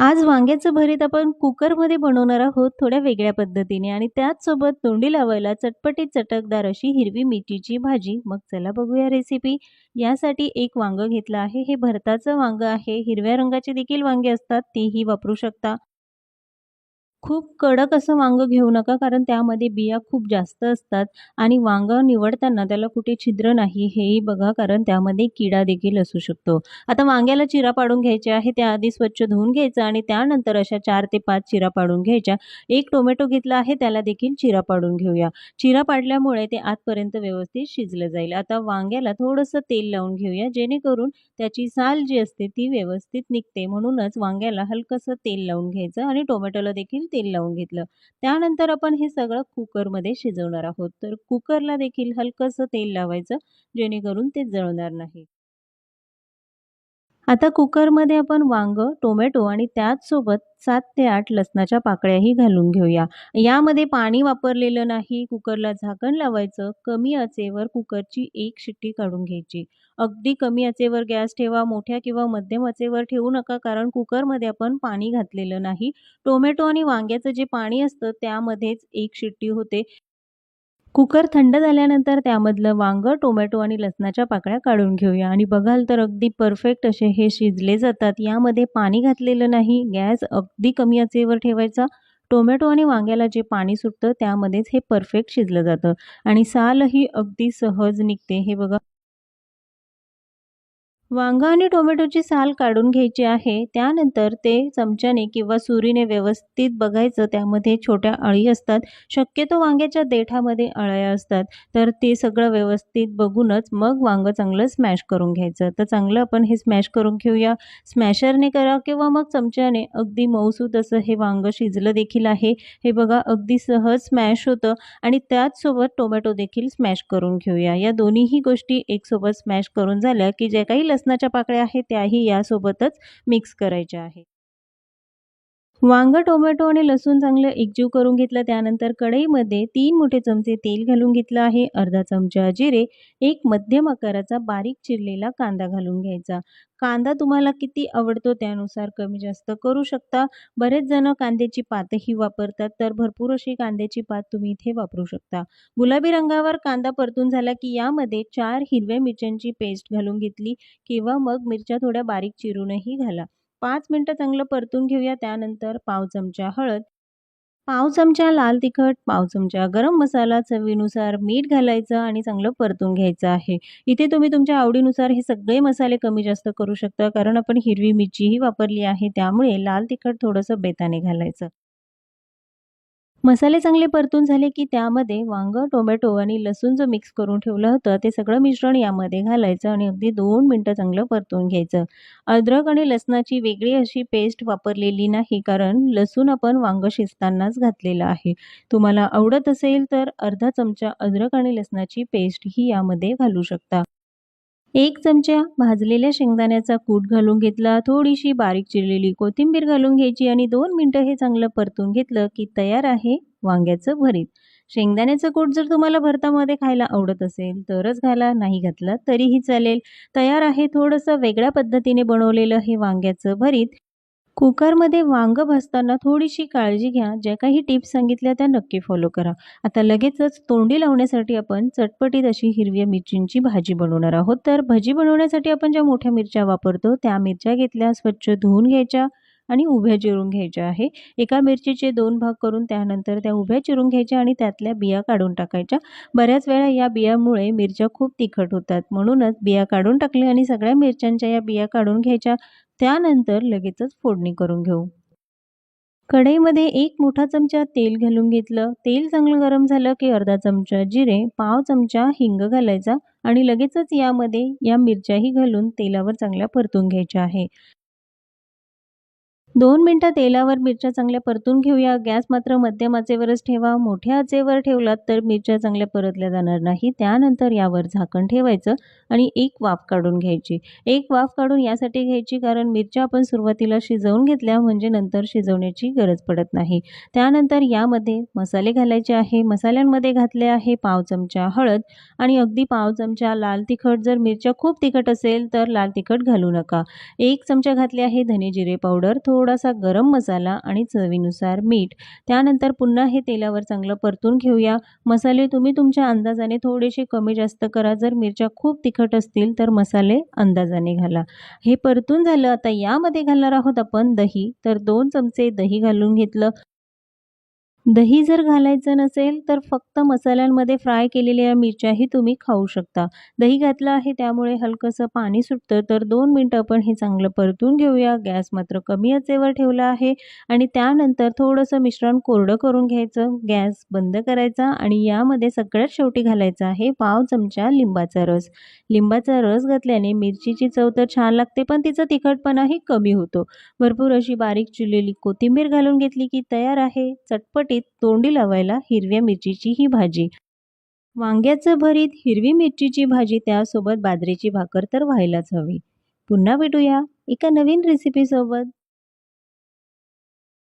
आज वांग्याचं भरीत आपण कुकरमध्ये बनवणार आहोत थोड्या वेगळ्या पद्धतीने आणि त्याचसोबत तोंडी लावायला चटपटीत चटकदार अशी हिरवी मिठीची भाजी. मग चला बघूया रेसिपी यासाठी एक वांगं घेतलं आहे. हे भरताचं वांगं आहे. हिरव्या रंगाचे देखील वांगे असतात. तेही वापरू शकता. खूप कडक असं वांगं घेऊ नका कारण त्यामध्ये बिया खूप जास्त असतात आणि वांगं निवडताना त्याला कुठे छिद्र नाही हेही बघा कारण त्यामध्ये किडा देखील असू शकतो. आता वांग्याला चिरा पाडून घ्यायचे आहे त्याआधी स्वच्छ धुवून घ्यायचं आणि त्यानंतर अशा चार ते पाच चिरा पाडून घ्यायच्या. एक टोमॅटो घेतला आहे त्याला देखील चिरा पाडून घेऊया. चिरा पाडल्यामुळे ते आतपर्यंत व्यवस्थित शिजलं जाईल. आता वांग्याला थोडंसं तेल लावून घेऊया जेणेकरून त्याची साल जी असते ती व्यवस्थित निघते. म्हणूनच वांग्याला हलकंसं तेल लावून घ्यायचं आणि टोमॅटोला देखील तेल लावून घेतलं. त्यानंतर आपण हे सगळं कुकरमध्ये शिजवणार आहोत. तर कुकरला देखील हलकंसं तेल लावायचं जेणेकरून ते जळणार नाही. आता कुकरमध्ये आपण वांगं टोमॅटो आणि त्याचसोबत सात ते आठ लसणाच्या पाकळ्याही घालून घेऊया. यामध्ये पाणी वापरलेलं नाही कुकरला झाकण लावायचं कमी आचेवर कुकरची एक शिट्टी काढून घ्यायची. अगदी कमी आचेवर गॅस ठेवा मोठ्या किंवा मध्यम आचेवर ठेवू नका कारण कुकरमध्ये आपण पाणी घातलेलं नाही. टोमॅटो आणि वांग्याचं जे पाणी असतं त्यामध्येच एक शिट्टी होते. कुकर थंड झाल्यानंतर त्यामधलं वांगं टोमॅटो आणि लसणाच्या पाकळ्या काढून घेऊया. आणि बघाल तर अगदी परफेक्ट असे हे शिजले जातात. यामध्ये पाणी घातलेलं नाही. गॅस अगदी कमी आचेवर ठेवायचा. टोमॅटो आणि वांग्याला जे पाणी सुटतं त्यामध्येच हे परफेक्ट शिजलं जातं. आणि सालही अगदी सहज निघते. हे बघा. वांगं आणि टोमॅटोची साल काढून घ्यायची आहे. त्यानंतर ते चमच्याने किंवा सुरीने व्यवस्थित बघायचं. त्यामध्ये छोट्या अळी असतात. शक्यतो वांग्याच्या देठामध्ये अळ्या असतात. तर ते सगळं व्यवस्थित बघूनच मग वांगं चांगलं स्मॅश करून घ्यायचं. तर चांगलं आपण हे स्मॅश करून घेऊया. स्मॅशरने करा किंवा मग चमच्याने. अगदी मऊसूत असं हे वांगं शिजलं देखील आहे. हे बघा अगदी सहज स्मॅश होतं. आणि त्याचसोबत टोमॅटो देखील स्मॅश करून घेऊया. या दोन्हीही गोष्टी एकसोबत स्मॅश करून झाल्या की ज्या काही लसणाच्या पाकळ्या आहेत त्याही यासोबतच मिक्स करायच्या आहे वांग टोमॅटो आणि लसूण चांगलं एकजीव करून घेतलं. त्यानंतर कढईमध्ये तीन मोठे चमचे तेल घालून घेतलं आहे. अर्धा चमचा जिरे एक मध्यम आकाराचा बारीक चिरलेला कांदा घालून घ्यायचा. कांदा तुम्हाला किती आवडतो त्यानुसार कमी जास्त करू शकता. बरेच जण कांद्याची पातही वापरतात तर भरपूर अशी कांद्याची पात तुम्ही इथे वापरू शकता. गुलाबी रंगावर कांदा परतून झाला की यामध्ये चार हिरव्या मिरच्यांची पेस्ट घालून घेतली किंवा मग मिरच्या थोड्या बारीक चिरूनही घाला. पाच मिनटं चांगलं परतून घेऊया. त्यानंतर पाव चमचा हळद पाव चमचा लाल तिखट पाव चमचा गरम मसाला चवीनुसार मीठ घालायचं आणि चांगलं परतून घ्यायचं आहे. इथे तुम्ही तुमच्या आवडीनुसार हे सगळे मसाले कमी जास्त करू शकता कारण आपण हिरवी मिरचीही वापरली आहे. त्यामुळे लाल तिखट थोडंसं बेताने घालायचं. मसाले चांगले परतून झाले की त्यामध्ये वांगं टोमॅटो आणि लसूण जो मिक्स करून ठेवलं होतं ते सगळं मिश्रण यामध्ये घालायचं आणि अगदी दोन मिनटं चांगलं परतून घ्यायचं. अद्रक आणि लसणाची वेगळी अशी पेस्ट वापरलेली नाही कारण लसूण आपण वांगं शिजतानाच घातलेलं आहे. तुम्हाला आवडत असेल तर अर्धा चमचा अद्रक आणि लसणाची पेस्ट ही यामध्ये घालू शकता. एक चमचा भाजलेल्या शेंगदाण्याचा कूट घालून घेतला थोडीशी बारीक चिरलेली कोथिंबीर घालून घ्यायची आणि दोन मिनटं हे चांगलं परतून घेतलं की तयार आहे वांग्याचं भरीत. शेंगदाण्याचं कूट जर तुम्हाला भरतामध्ये खायला आवडत असेल तरच घाला नाही घातला तरीही चालेल. तयार आहे थोडंसं वेगळ्या पद्धतीने बनवलेलं हे वांग्याचं भरीत. कुकरमध्ये वांगं भाजताना थोडीशी काळजी घ्या. ज्या काही टिप्स सांगितल्या त्या नक्की फॉलो करा. आता लगेचच तोंडी लावण्यासाठी आपण चटपटीत अशी हिरव्या मिरचींची भाजी बनवणार आहोत. तर भजी बनवण्यासाठी आपण ज्या मोठ्या मिरच्या वापरतो त्या मिरच्या घेतल्या स्वच्छ धुवून घ्यायच्या आणि उभ्या चिरून घ्यायच्या आहे. एका मिरचीचे दोन भाग करून त्यानंतर त्या उभ्या चिरून घ्यायच्या आणि त्यातल्या बिया काढून टाकायच्या. बऱ्याच वेळा या बियामुळे मिरच्या खूप तिखट होतात. म्हणूनच बिया काढून टाकल्या आणि सगळ्या मिरच्यांच्या या बिया काढून घ्यायच्या. त्यानंतर लगेचच फोडणी करून घेऊ. कढईमध्ये एक मोठा चमचा तेल घालून घेतलं. तेल चांगलं गरम झालं की अर्धा चमचा जिरे पाव चमचा हिंग घालायचा आणि लगेचच यामध्ये या मिरच्याही घालून तेलावर चांगल्या परतून घ्यायच्या आहे. दोन मिनटं तेलावर मिरच्या चांगल्या परतून घेऊया. गॅस मात्र मध्यम आचेवरच ठेवा. मोठ्या आचेवर ठेवलात तर मिरच्या चांगल्या परतल्या जाणार नाही. त्यानंतर यावर झाकण ठेवायचं आणि एक वाफ काढून घ्यायची. एक वाफ काढून यासाठी घ्यायची कारण मिरच्या आपण सुरुवातीला शिजवून घेतल्या म्हणजे नंतर शिजवण्याची गरज पडत नाही. त्यानंतर यामध्ये मसाले घालायचे आहे. मसाल्यांमध्ये घातले आहे पाव चमचा हळद आणि अगदी पाव चमचा लाल तिखट. जर मिरच्या खूप तिखट असेल तर लाल तिखट घालू नका. एक चमचा घातले आहे धने जिरे पावडर. थोडं थोडासा गरम मसाला आणि चवीनुसार मीठ. त्यानंतर पुन्हा हे तेलावर चांगलं परतून घेऊया. मसाले तुम्ही तुमच्या अंदाजाने थोडेसे कमी जास्त करा. जर मिरच्या खूप तिखट असतील तर मसाले अंदाजाने घाला. हे परतून झालं. आता यामध्ये घालणार आहोत आपण दही. तर दोन चमचे दही घालून घेतलं. दही जर घालायचं नसेल तर फक्त मसाल्यांमध्ये फ्राय केलेल्या मिरच्याही तुम्ही खाऊ शकता. दही घातलं आहे त्यामुळे हलकंसं पाणी सुटतं तर दोन मिनटं आपण हे चांगलं परतून घेऊया. गॅस मात्र कमी आचेवर ठेवला आहे आणि त्यानंतर थोडंसं मिश्रण कोरडं करून घ्यायचं. गॅस बंद करायचा आणि यामध्ये सगळ्यात शेवटी घालायचा आहे पाव चमचा लिंबाचा रस. लिंबाचा रस घातल्याने मिरचीची चव तर छान लागते पण तिचा तिखटपणाही कमी होतो. भरपूर अशी बारीक चिरलेली कोथिंबीर घालून घेतली की तयार आहे. चटपटीत तोंडी लावायला हिरव्या मिरचीची ही भाजी. वांग्याचं भरीत हिरवी मिरचीची भाजी त्यासोबत बाजरीची भाकर तर व्हायलाच हवी. पुन्हा भेटूया एका नवीन रेसिपीसोबत